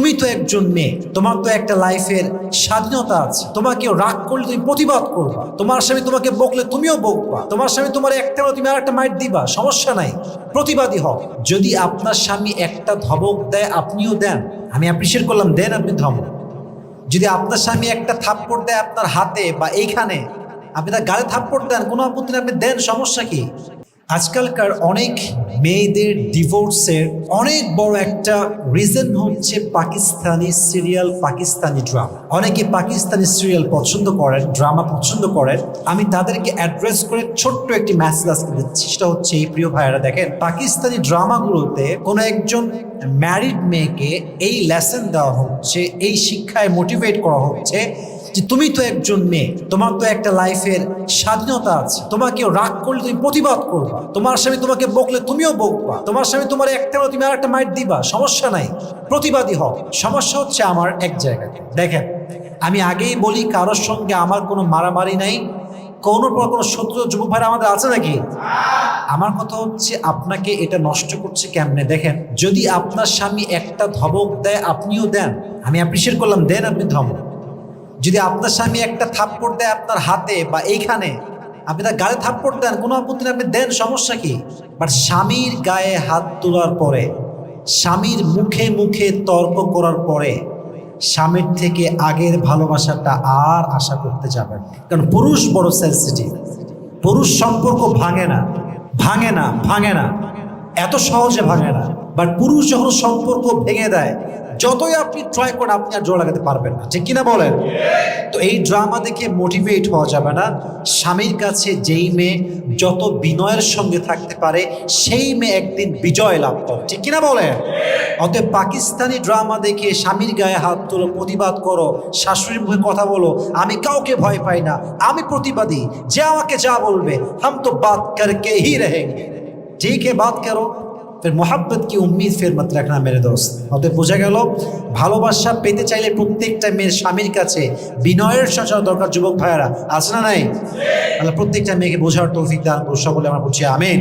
তুমি তো একজন মেয়ে, তোমার তো একটা লাইফের স্বাধীনতা আছে। তোমাকে রাগ করলে তুমি প্রতিবাদ করবা। তোমার স্বামী তোমাকে বকলে তুমিও বকবা। তোমার স্বামী তোমার একটা তুমি আর একটা মাইট দিবা, সমস্যা নাই, প্রতিবাদী হও। যদি আপনার স্বামী একটা ধমক দেয়, আপনিও দেন। আমি অ্যাপ্রিসিয়েট করলাম, দেন আপনি ধমক। যদি আপনার স্বামী একটা থাপ্পড় দেয় আপনার হাতে বা এইখানে, আপনি তার গালে থাপ্পড় দেন, কোনো আপত্তি আপনি দেন, সমস্যা কি? আজকালকার অনেক মেয়েদের ডিভোর্সের অনেক বড় একটা রিজন হচ্ছে পাকিস্তানি সিরিয়াল পাকিস্তানি ড্রামা অনেকে পাকিস্তানি সিরিয়াল পছন্দ করেন ড্রামা পছন্দ করেন। আমি তাদেরকে অ্যাড্রেস করে ছোট্ট একটি মেসেজ আজকে দিচ্ছি। সেটা হচ্ছে, এই প্রিয় ভাইয়েরা, দেখেন, পাকিস্তানি ড্রামাগুলোতে কোনো একজন ম্যারিড মেয়েকে এই লেসন দেওয়া হচ্ছে, এই শিক্ষায় মোটিভেট করা হচ্ছে যে তুমি তো একজন মেয়ে, তোমার তো একটা লাইফের স্বাধীনতা আছে। তোমাকে রাগ করলে তুমি প্রতিবাদ করবা। তোমার স্বামী তোমাকে বকলে তুমিও বকবা। তোমার স্বামী তোমার একটা তুমি আর একটা মাইট দিবা, সমস্যা নাই। প্রতিবাদী হও। সমস্যা হচ্ছে আমার এক জায়গাতে। দেখেন, আমি আগেই বলি কারোর সঙ্গে আমার কোনো মারামারি নাই। কোনো কোনো শত্রু যুবক ভাইরা আমাদের আছে নাকি? আমার কথা হচ্ছে আপনাকে এটা নষ্ট করছে কেমনে? দেখেন, যদি আপনার স্বামী একটা ধমক দেয়, আপনিও দেন। আমি অ্যাপ্রিসিয়েট করলাম, দেন আপনি ধমক। যদি আপনার স্বামী একটা থাপ্পড় দেয় আপনার হাতে বা এইখানে, আপনি তার গায়ে থাপ্পড় দেন, কোনো আপত্তি আপনি দেন, সমস্যা কি? বাট স্বামীর গায়ে হাত তোলার পরে, স্বামীর মুখে মুখে তর্ক করার পরে, স্বামীর থেকে আগের ভালোবাসাটা আর আশা করতে যাবেন কারণ পুরুষ বড় সেন্সিটিভ পুরুষ সম্পর্ক ভাঙে না ভাঙে না ভাঙে না, এত সহজে ভাঙে না। বাট পুরুষ যখন সম্পর্ক ভেঙে দেয় যতই আপনি ট্রাই করেন, আপনি আর জোর লাগাতে পারবেন না। ঠিক কিনা বলেন? তো এই ড্রামা দেখে মোটিভেট হওয়া যাবে না। স্বামীর কাছে যেই মেয়ে যত বিনয়ের সঙ্গে থাকতে পারে, সেই মেয়ে একদিন বিজয় লাভ করে। ঠিক কিনা বলেন? অতএব পাকিস্তানি ড্রামা দেখে স্বামীর গায়ে হাত তোলো, প্রতিবাদ করো, শাশুড়ির মুখে কথা বলো, আমি কাউকে ভয় পাই না, আমি প্রতিবাদী, যে আমাকে যা বলবে, হাম তো বাত করকে হি রেহে ঠিক হে, বাত করো। ফের মোহাব্বত কি উম্মিদ ফের মাত্র এক না মেরে দোস্ত? অতএব বোঝা গেল ভালোবাসা পেতে চাইলে প্রত্যেকটা মেয়ের স্বামীর কাছে বিনয়ের সঞ্চার দরকার যুবক ভাইয়েরা। আছে না নাই? তাহলে প্রত্যেকটা মেয়েকে বোঝার তৌফিক দান সকলে আমার বলছি আমিন।